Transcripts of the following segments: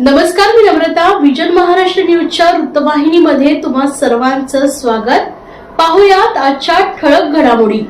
नमस्कार मी नम्रता विजन महाराष्ट्र न्यूजच्या वृत्तवाहिनीमध्ये तुम्हा सर्वांचं स्वागत. पाहुयात आजच्या ठळक घडामोडी.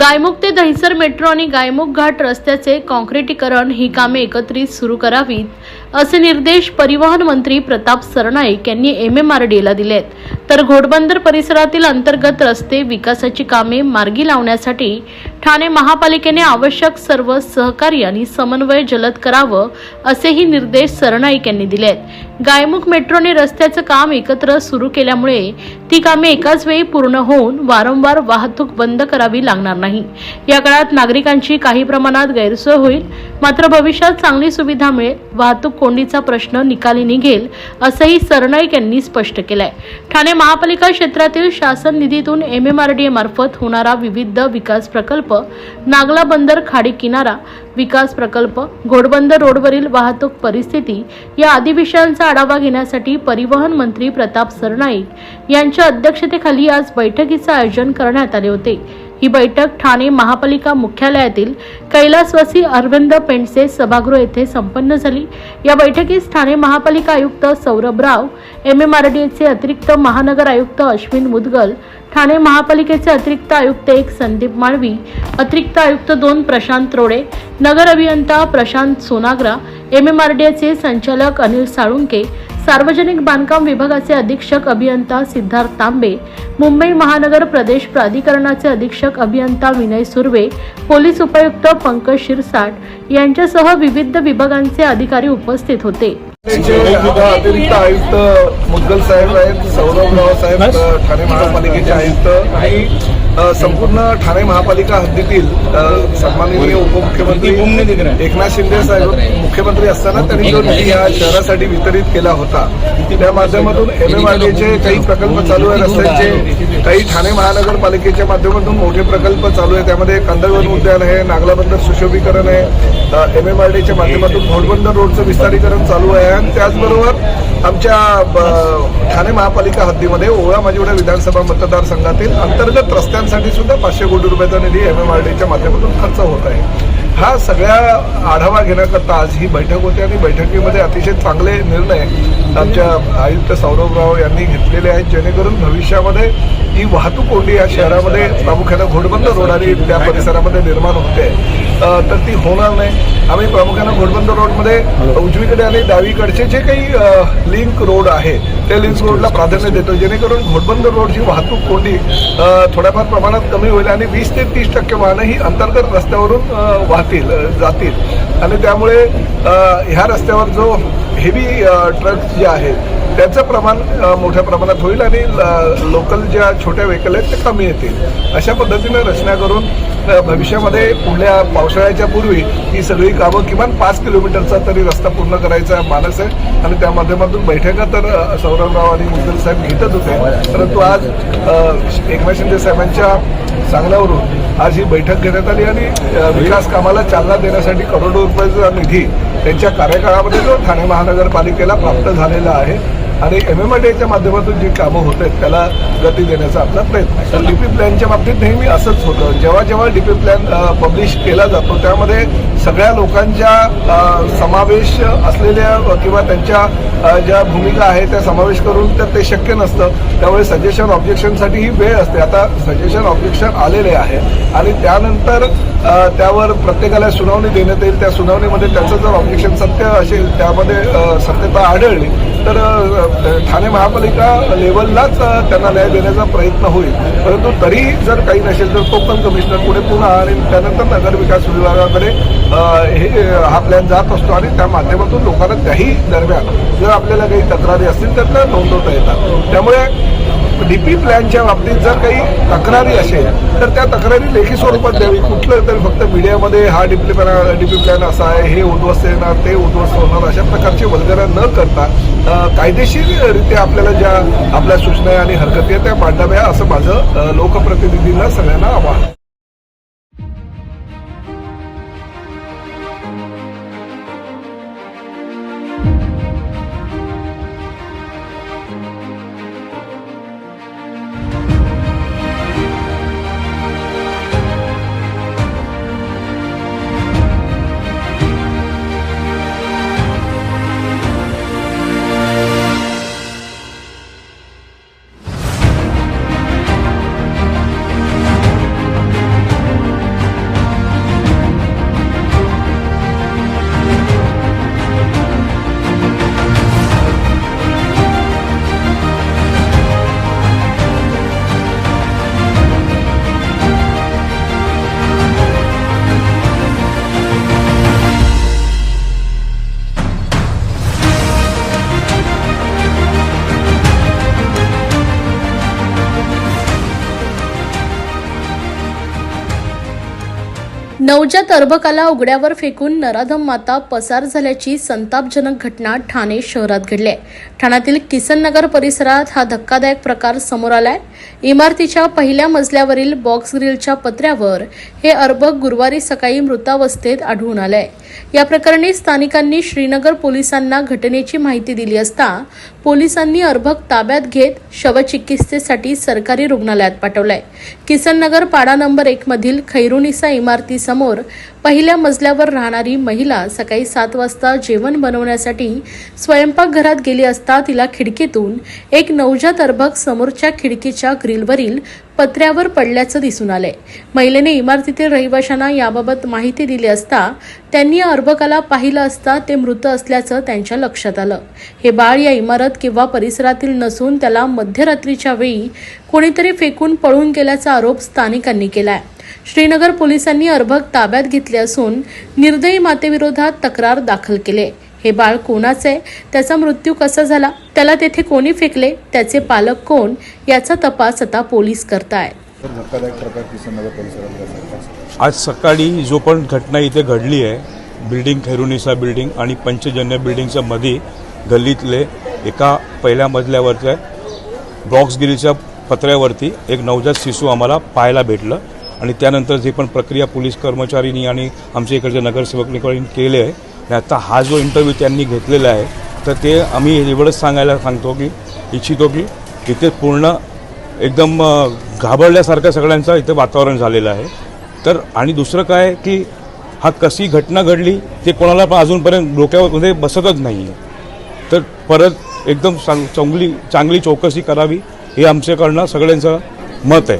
गायमुख ते दहिसर मेट्रो आणि गायमुख घाट रस्त्याचे काँक्रिटीकरण ही कामे एकत्रित सुरू करावीत असे निर्देश परिवहन मंत्री प्रताप सरनाईक यांनी एम एम आर डीला दिलेत. तर घोडबंदर परिसरातील अंतर्गत रस्ते विकासाची कामे मार्गी लावण्यासाठी ठाणे महापालिकेने आवश्यक सर्व सहकार्य आणि समन्वय जलद करावं असेही निर्देश सरनाईक यांनी दिलेत. गायमुख मेट्रोने रस्त्याचं काम एकत्र सुरू केल्यामुळे ती कामे एकाच वेळी पूर्ण होऊन वारंवार वाहतूक बंद करावी लागणार नाही. या काळात नागरिकांची काही प्रमाणात गैरसोय होईल. मात्र भविष्यात चांगली सुविधा मिळेल. वाहतूक कोंडीचा प्रश्न निकाली निघेल असंही सरनाईक यांनी स्पष्ट केलंय. ठाणे महापालिका क्षेत्रातील शासन निधीतून एम एम आर डी मार्फत होणारा विविध विकास प्रकल्प नागला बंदर खाडी किनारा विकास प्रकल्प घोडबंदर रोडवरील वाहतूक परिस्थिती या आदी विषयांचा आढावा घेण्यासाठी परिवहन मंत्री प्रताप सरनाईक यांच्या अध्यक्षतेखाली आज बैठकीचं आयोजन करण्यात आले होते. ही बैठक ठाणे महापालिका मुख्यालयातील कैलासवासी अरविंद पेंडसे सभागृह येथे संपन्न झाली. या बैठकीस ठाणे महापालिका आयुक्त Saurabh Rao M M R D एचे अतिरिक्त महानगर आयुक्त अश्विन मुदगल ठाणे महापालिकेचे अतिरिक्त आयुक्त एक संदीप माळवी अतिरिक्त आयुक्त दोन प्रशांत रोडे नगर अभियंता Prashant Sonagra M M R D एचे संचालक अनिल साळुंके सार्वजनिक बांधकाम विभागाचे अधीक्षक अभियंता सिद्धार्थ तांबे मुंबई महानगर प्रदेश प्राधिकरणाचे अधीक्षक अभियंता विनय सुर्वे पोलीस उपायुक्त पंकज शिरसाट यांच्यासह विविध विभागांचे अधिकारी उपस्थित होते. अतिरिक्त आयुक्त मुद्गल साहेब आहेत सौरभराव साहेब ठाणे महापालिकेचे आयुक्त आणि संपूर्ण ठाणे महापालिका हद्दीतील सन्माननीय उपमुख्यमंत्री एकनाथ शिंदे साहेब मुख्यमंत्री असताना त्यांनी जो निधी या शहरासाठी वितरित केला होता त्या माध्यमातून एम एम आर काही प्रकल्प चालू आहे रस्त्यांचे काही ठाणे महानगरपालिकेच्या माध्यमातून मोठे प्रकल्प चालू आहे त्यामध्ये कंदळवन उद्यान आहे नागलाबंदर सुशोभीकरण आहे एम एम आर डीच्या माध्यमातून घोडबंदर रोडचं विस्तारीकरण चालू आहे आणि त्याचबरोबर आमच्या ठाणे महापालिका हद्दीमध्ये ओळा माजिवडा विधानसभा मतदारसंघातील अंतर्गत रस्त्यांसाठी सुद्धा पाचशे कोटी रुपयाचा निधी एम एम आर डीच्या माध्यमातून खर्च होत आहे. हा सगळ्या आढावा घेण्याकरता आज ही बैठक होती आणि बैठकीमध्ये अतिशय चांगले निर्णय आमच्या आयुक्त सौरभराव यांनी घेतलेले आहेत जेणेकरून भविष्यामध्ये ही वाहतूक कोंडी या शहरामध्ये प्रामुख्यानं घोडबंद रोडारी त्या परिसरामध्ये निर्माण होते. तर ती होणार नाही. आम्ही प्रामुख्यानं घोडबंदर रोडमध्ये उजवीकडे आणि डावीकडचे जे काही लिंक रोड आहे त्या लिंक रोडला प्राधान्य देतो. जेणेकरून घोडबंदर रोडची वाहतूक कोंडी थोड्याफार प्रमाणात कमी होईल आणि वीस ते तीस टक्के वाहनं ही अंतर्गत रस्त्यावरून वाहतील जातील. आणि त्यामुळे ह्या रस्त्यावर जो हेवी ट्रक जे आहेत त्याचं प्रमाण मोठ्या प्रमाणात होईल आणि लोकल ज्या छोट्या व्हेकल आहेत ते कमी येतील. अशा पद्धतीने रचना करून भविष्यामध्ये पुढल्या पावसाळ्याच्या पूर्वी ही सगळी कामं किमान पाच किलोमीटरचा तरी रस्ता पूर्ण करायचा मानस आहे. आणि त्या माध्यमातून बैठका तर सौरभराव आणि मुद्दल साहेब घेतच होते. परंतु आज एकनाथ शिंदे साहेबांच्या सांगण्यावरून आज ही बैठक घेण्यात आली आणि विकास कामाला चालना देण्यासाठी करोडो रुपयाचा निधी त्यांच्या कार्यकाळामध्ये जो ठाणे महानगरपालिकेला प्राप्त झालेला आहे आणि एम एम च्या माध्यमातून जी कामं होत आहेत त्याला गती देण्याचा आपला प्रयत्न तर डीपी प्लॅनच्या बाबतीत नेहमी असंच होतं. जेव्हा जेव्हा डीपी प्लॅन पब्लिश केला जातो त्यामध्ये सगळ्या लोकांच्या समावेश असलेल्या किंवा त्यांच्या ज्या भूमिका आहेत त्या समावेश करून तर ते शक्य नसतं. त्यामुळे सजेशन ऑब्जेक्शनसाठी ही वेळ असते. आता सजेशन ऑब्जेक्शन आलेले आहे. आणि त्यानंतर त्यावर प्रत्येकाला सुनावणी देण्यात येईल. त्या सुनावणीमध्ये त्याचं जर ऑब्जेक्शन सत्य असेल त्यामध्ये सत्यता आढळली तर ठाणे महापालिका लेवललाच त्यांना न्याय देण्याचा प्रयत्न होईल. परंतु तरी जर काही नसेल तर कोकण कमिशनर पुढे पुन्हा आणि त्यानंतर नगर विकास विभागाकडे हे हा प्लॅन जात असतो आणि त्या माध्यमातून लोकांना त्याही दरम्यान जर आपल्याला काही तक्रारी असतील तर त्या नोंदवता येतात. त्यामुळे डीपी प्लॅनच्या बाबतीत जर काही तक्रारी असेल तर त्या तक्रारी लेखी स्वरूपात द्यावी. कुठलं तरी फक्त मीडियामध्ये हा डीपी प्लॅन डीपी प्लॅन असा आहे हे उद्ध्वस्त येणार ते उद्ध्वस्त होणार अशा प्रकारची वल्गना न करता कायदेशीररित्या आपल्याला ज्या आपल्या सूचना आणि हरकती आहेत त्या मांडाव्या असं माझं लोकप्रतिनिधींना सगळ्यांना आवाहन. नवजात अर्भकाला उघड्यावर फेकून नराधम माता पसार झाल्याची संतापजनक घटना ठाणे शहरात घडली आहे. ठाण्यातील किसन नगर परिसरात हा धक्कादायक प्रकार समोर आलाय. इमारतीच्या पहिल्या मजल्यावरील बॉक्स ग्रिलच्या पत्र्यावर हे अर्भक गुरुवारी सकाळी मृतावस्थेत आढळून आलंय. या प्रकरणी स्थानिकांनी श्रीनगर पोलिसांना घटनेची माहिती दिली असता पोलिसांनी अर्भक ताब्यात घेत शवचिकित्सेसाठी सरकारी रुग्णालयात पाठवलंय. किसननगर पाडा नंबर एक मधील खैरुनिसा इमारतीसमोर पहिल्या मजल्यावर राहणारी महिला सकाळी सात वाजता जेवण बनवण्यासाठी स्वयंपाकघरात गेली असता तिला खिडकीतून एक नवजात अर्भक समोरच्या खिडकीच्या ग्रिलवरील पत्र्यावर पडल्याचं दिसून आलंय. महिलेने इमारतीतील रहिवाशांना याबाबत माहिती दिली असता त्यांनी अर्भकाला पाहिलं असता ते मृत असल्याचं त्यांच्या लक्षात आलं. हे बाळ या इमारत किंवा परिसरातील नसून त्याला मध्यरात्रीच्या वेळी कोणीतरी फेकून पळून गेल्याचा आरोप स्थानिकांनी केलाय. श्रीनगर पोलिसांनी अर्भक ताब्यात घेतले असून निर्दयी मातेविरोधात तक्रार दाखल केले. हे बाळ कोणाचे त्याचा मृत्यू कसा झाला? त्याला तेथे कोणी फेकले? त्याचे पालक कोण? याचा तपास आता पोलीस करतायत. आज सकाळी जो पण घटना इथे घडली आहे बिल्डिंग खैरुनिसा बिल्डिंग आणि पंचजन्य बिल्डिंगच्या मध्ये गल्लीतले एका पहिल्या मजल्यावरच्या बॉक्सगिरीच्या पत्र्यावरती एक नवजात शिशू आम्हाला पाहायला भेटलं आणि त्यानंतर जे पण प्रक्रिया पोलीस कर्मचाऱ्यांनी आणि आमच्या इकडच्या नगरसेवकांनी केले आहे आता हा जो इंटरव्ह्यू त्यांनी घेतलेला आहे तर ते आम्ही एवढंच सांगायला सांगतो की इच्छितो की इथे पूर्ण एकदम घाबरल्यासारखं सगळ्यांचं इथं वातावरण झालेलं आहे. तर आणि दुसरं काय की हा कशी घटना घडली ते कोणाला पण अजूनपर्यंत डोक्यामध्ये बसतच नाही आहे तर परत एकदम चांग चांगली चांगली चौकशी करावी हे आमच्याकडनं सगळ्यांचं मत आहे.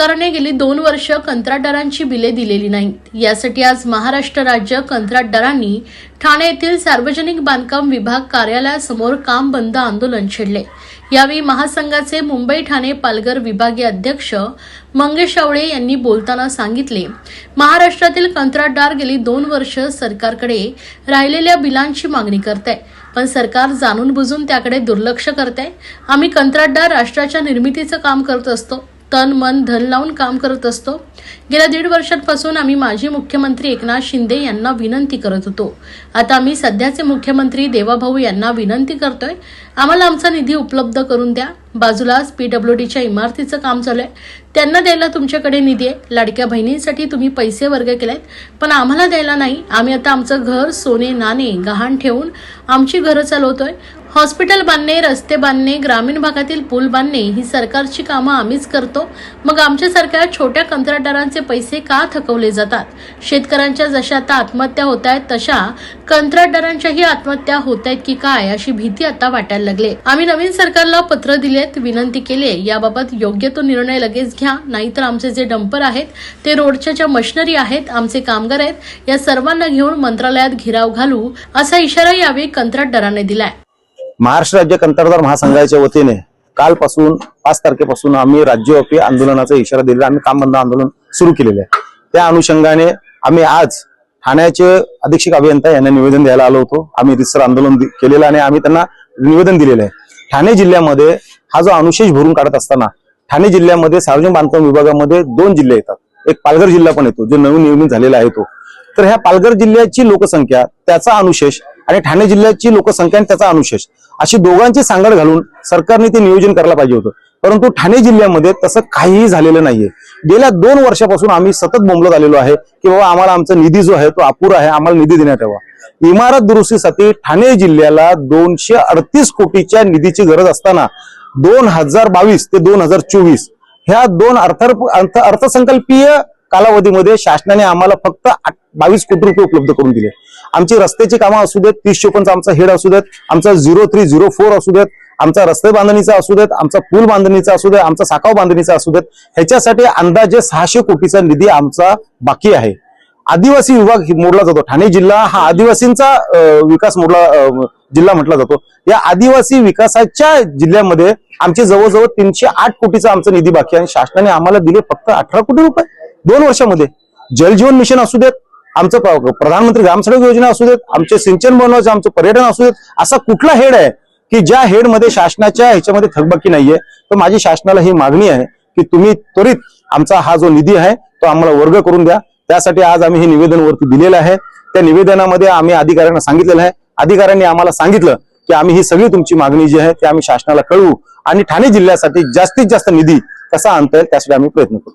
सरकारने गेली दोन वर्ष कंत्राटदारांची बिले दिलेली नाहीत. यासाठी आज महाराष्ट्र राज्य कंत्राटदारांनी ठाणे येथील सार्वजनिक बांधकाम विभाग कार्यालयासमोर काम बंद आंदोलन छेडले. यावेळी महासंघाचे मुंबई ठाणे पालघर विभागीय अध्यक्ष मंगेश आवळे यांनी बोलताना सांगितले महाराष्ट्रातील कंत्राटदार गेली दोन वर्ष सरकारकडे राहिलेल्या बिलांची मागणी करत आहे पण सरकार जाणून बुजून त्याकडे दुर्लक्ष करते आम्ही कंत्राटदार राष्ट्राच्या निर्मितीचं काम करत असतो. तन मन धन लावून काम करत असतो. गेल्या दीड वर्षांपासून आम्ही माजी मुख्यमंत्री एकनाथ शिंदे यांना विनंती करत होतो. आता आम्ही सध्याचे मुख्यमंत्री देवाभाऊ यांना विनंती करतोय आम्हाला आमचा निधी उपलब्ध करून द्या. बाजूलाच पीडब्ल्यूडीच्या इमारतीचं काम चालू आहे. त्यांना द्यायला तुमच्याकडे निधी आहे. लाडक्या बहिणींसाठी तुम्ही पैसे वर्ग केलेत पण आम्हाला द्यायला नाही. आम्ही आता आमचं घर सोने नाणे गहाण ठेवून आमची घरं चालवतोय. हॉस्पिटल बांधणे रस्ते बांधणे ग्रामीण भागातील पूल बांधणे ही सरकारची कामं आम्हीच करतो. मग आमच्यासारख्या छोट्या कंत्राटदारांचे पैसे का थकवले जातात? शेतकऱ्यांच्या जशा आता आत्महत्या होत आहेत तशा कंत्राटदारांच्याही आत्महत्या होत आहेत की काय अशी भीती आता वाटायला लागले. आम्ही नवीन सरकारला पत्र दिलेत विनंती केली याबाबत योग्य तो निर्णय लगेच घ्या. नाहीतर आमचे जे डंपर आहेत ते रोडच्या ज्या मशिनरी आहेत आमचे कामगार आहेत या सर्वांना घेऊन मंत्रालयात घिराव घालू असा इशारा यावेळी कंत्राटदाराने दिलाय. महाराष्ट्र राज्य कंत्राटदार महासंघाच्या वतीने कालपासून पाच तारखेपासून आम्ही राज्यव्यापी आंदोलनाचा इशारा दिला आम्ही काम बंद आंदोलन सुरू केलेलं आहे. त्या अनुषंगाने आम्ही आज ठाण्याचे अधीक्षक अभियंता यांना निवेदन द्यायला आलो होतो. आम्ही रिसर आंदोलन केलेलं आणि आम्ही त्यांना निवेदन दिलेलं आहे. ठाणे जिल्ह्यामध्ये हा जो अनुशेष भरून काढत असताना ठाणे जिल्ह्यामध्ये सार्वजनिक बांधकाम विभागामध्ये दोन जिल्हे येतात. एक पालघर जिल्हा पण येतो जो नवीन निर्मित झालेला आहे तो. तर ह्या पालघर जिल्ह्याची लोकसंख्या त्याचा अनुशेष आणि ठाणे जिल्ह्याची लोकसंख्या आणि त्याचा अनुशेष अशी दोघांची सांगड घालून सरकारने ते नियोजन करायला पाहिजे होतं. परंतु ठाणे जिल्ह्यामध्ये तसं काहीही झालेलं नाहीये. गेल्या दोन वर्षापासून आम्ही सतत बोंबलत आलेलो आहे की बाबा आम्हाला आमचा निधी जो आहे तो अपुरा आहे आम्हाला निधी देण्यात यावा. इमारत दुरुस्तीसाठी ठाणे जिल्ह्याला दोनशे अडतीस कोटीच्या निधीची गरज असताना दोन हजार बावीस ते दोन हजार चोवीस ह्या दोन अर्थ अर्थ अर्थसंकल्पीय कालावधीमध्ये शासनाने आम्हाला फक्त बावीस कोटी रुपये उपलब्ध करून दिले. आमची रस्त्याची कामं असू देत तीस चोपन्नचा आमचा हेड असू देत आमचा झिरो थ्री झिरो फोर असू देत आमचा रस्ते बांधणीचा असू देत आमचा पूल बांधणीचा असू देत आमचा साखाव बांधणीचा असू देत ह्याच्यासाठी अंदाजे सहाशे कोटीचा निधी आमचा बाकी आहे. आदिवासी विभाग मोडला जातो. ठाणे जिल्हा हा आदिवासींचा विकास मोडला जिल्हा म्हटला जातो. या आदिवासी विकासाच्या जिल्ह्यामध्ये आमचे जवळजवळ तीनशे आठ कोटीचा आमचा निधी बाकी आहे आणि शासनाने आम्हाला दिले फक्त अठरा कोटी रुपये दोन वर्षामध्ये. जलजीवन मिशन असू देत आमचं प्रधानमंत्री ग्रामसडक योजना असू देत आमचे सिंचन बनवायचं आमचं पर्यटन असू देत असा कुठला हेड आहे? की ज्या हेडमध्ये शासनाच्या ह्याच्यामध्ये थकबाकी नाहीये तर माझी शासनाला ही मागणी आहे की तुम्ही त्वरित आमचा हा जो निधी आहे तो आम्हाला वर्ग करून द्या. त्यासाठी आज आम्ही हे निवेदन वरती दिलेलं आहे. त्या निवेदनामध्ये आम्ही अधिकाऱ्यांना सांगितलेलं आहे. अधिकाऱ्यांनी आम्हाला सांगितलं की आम्ही ही सगळी तुमची मागणी जी आहे ती आम्ही शासनाला कळवू आणि ठाणे जिल्ह्यासाठी जास्तीत जास्त निधी कसा आणता येईल त्यासाठी आम्ही प्रयत्न करू.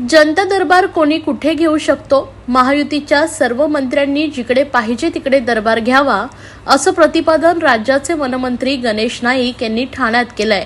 जनता दरबार कोणी कुठे घेऊ शकतो? महायुतीच्या सर्व मंत्र्यांनी जिकडे पाहिजे तिकडे दरबार घ्यावा असं प्रतिपादन राज्याचे वनमंत्री गणेश नाईक यांनी ठाण्यात केलंय.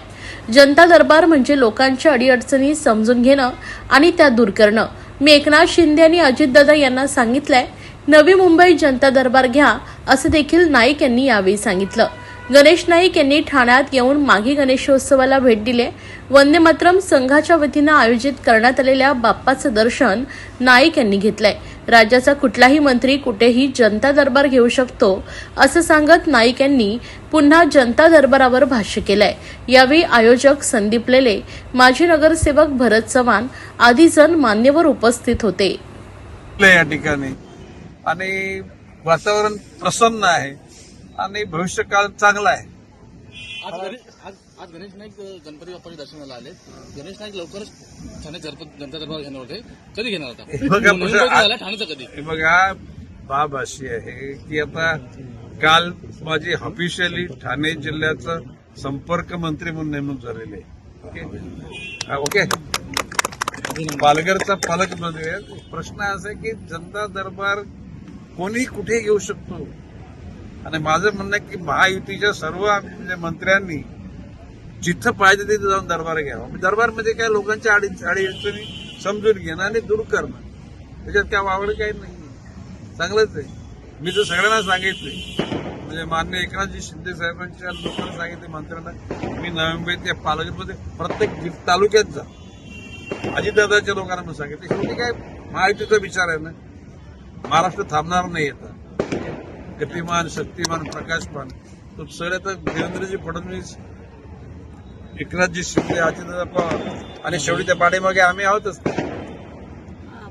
जनता दरबार म्हणजे लोकांच्या अडीअडचणी समजून घेणं आणि त्या दूर करणं. मी एकनाथ शिंदे आणि अजितदादा यांना सांगितलंय नवी मुंबई जनता दरबार घ्या असं देखील नाईक यांनी यावेळी सांगितलं. गणेश नाईक यांनी ठाण्यात येऊन माघी गणेशोत्सवाला भेट दिले. वंदे मातरम संघाच्या वतीनं आयोजित करण्यात आलेल्या बाप्पाचं दर्शन नाईक यांनी घेतलंय. राज्याचा कुठलाही मंत्री कुठेही जनता दरबार घेऊ शकतो असं सांगत नाईक यांनी पुन्हा जनता दरबारावर भाष्य केलंय. यावेळी आयोजक संदीप लेले माजी नगरसेवक भरत चव्हाण आदी जण मान्यवर उपस्थित होते. या ठिकाणी. आणि वातावरण प्रसन्न आहे. आणि भविष्यकाळ चांगला आहे. आज गणेश आज आज गणेश नाईक गणपती बाप्पाच्या दर्शनाला आले गणेश नाईक लवकरच ठाणे जनता दरबार घेणार होते. कधी घेणार आता? ठाण्याचं कधी? हे बघा बाब अशी आहे की आता काल माझी ऑफिशियली ठाणे जिल्ह्याचं संपर्क मंत्री म्हणून नेमणूक झालेली आहे. ओके? पालघरचा पालकमंत्री प्रश्न असा आहे की जनता दरबार कोणी कुठे घेऊ शकतो? आणि माझं म्हणणं आहे की महायुतीच्या सर्व म्हणजे मंत्र्यांनी जिथं पाहिजे तिथं जाऊन दरबार घ्यावा. म्हणजे दरबार म्हणजे काय लोकांच्या अडी अडीअडचणी समजून घेणं आणि दूर करणं. त्याच्यात काय वावड काही नाही. चांगलंच आहे. मी तर सगळ्यांना सांगितले म्हणजे मान्य एकनाथजी शिंदे साहेबांच्या लोकांना सांगितले मंत्र्यांना मी नवी मुंबईत या पालघरमध्ये प्रत्येक तालुक्यात जा. अजितदादाच्या लोकांना पण सांगितलं शेवटी काय महायुतीचा विचार आहे ना. महाराष्ट्र थांबणार नाही आता. गतिमान शक्तिमान प्रकाशमान. तो सर आता देवेंद्रजी फडणवीस एकनाथजी शिंदे अजितदादा पवार आणि शेवटी त्या पाठीमागे आम्ही आहोतच.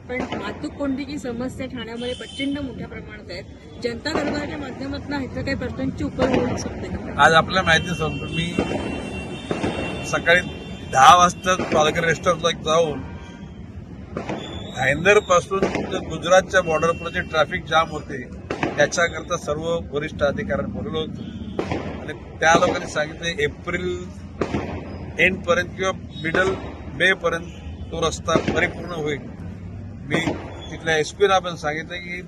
पण वाहतूक कोंडीची समस्या ठाण्यामध्ये प्रचंड मोठ्या प्रमाणात आहे जनता दरबाराच्या माध्यमातून ह्याचं काही प्रश्नांची उकल होऊ शकते का? आज आपल्या माहिती सांगतो मी सकाळी दहा वाजता पालघर रेस्टॉरंटला जाऊन भाईंदरपासून गुजरातच्या बॉर्डरपर्यंत ट्रॅफिक जाम होते. त्याच्याकरता सर्व वरिष्ठ अधिकाऱ्यांना बोललो होतो. आणि त्या लोकांनी सांगितलं एप्रिल एंड पर्यंत किंवा मिडल मे पर्यंत तो रस्ता परिपूर्ण होईल. मी तिथल्या एस पीला पण सांगितलं की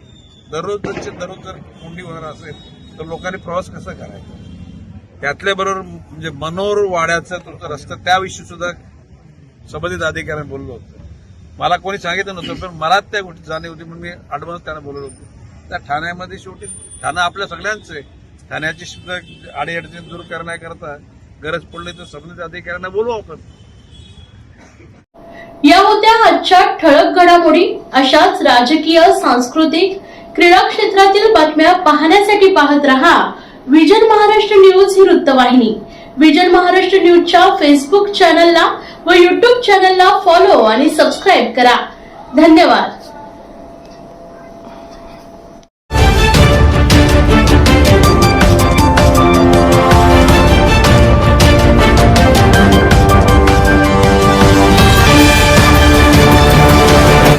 दररोजचे दररोज जर कोंडी होणार असेल तर लोकांनी प्रवास कसा करायचा? त्यातल्या बरोबर म्हणजे मनोर वाड्याचा तो रस्ता त्याविषयी सुद्धा संबंधित अधिकाऱ्यांनी बोललो होतं. मला कोणी सांगितलं नव्हतं पण मला त्या गोष्टी जाणीव होती म्हणून मी अडवान्स त्यांना बोललो होतो. त्या ठाण्यामध्ये शेवटी ठाणं आपल्या सगळ्यांचं आहे. ठाण्याची अडीअडचणी दूर करण्याकरता गरज पडली तर संबंधित अधिकाऱ्यांना बोलू आपण. या होत्या आजच्या ठळक घडामोडी अशाच राजकीय सांस्कृतिक क्रीडा क्षेत्रातील बातम्या पाहण्यासाठी पाहत रहा विजन महाराष्ट्र न्यूज ही वृत्तवाहिनी. विजन महाराष्ट्र न्यूजच्या फेसबुक चॅनलला व युट्यूब चॅनलला फॉलो आणि सबस्क्राईब करा. धन्यवाद.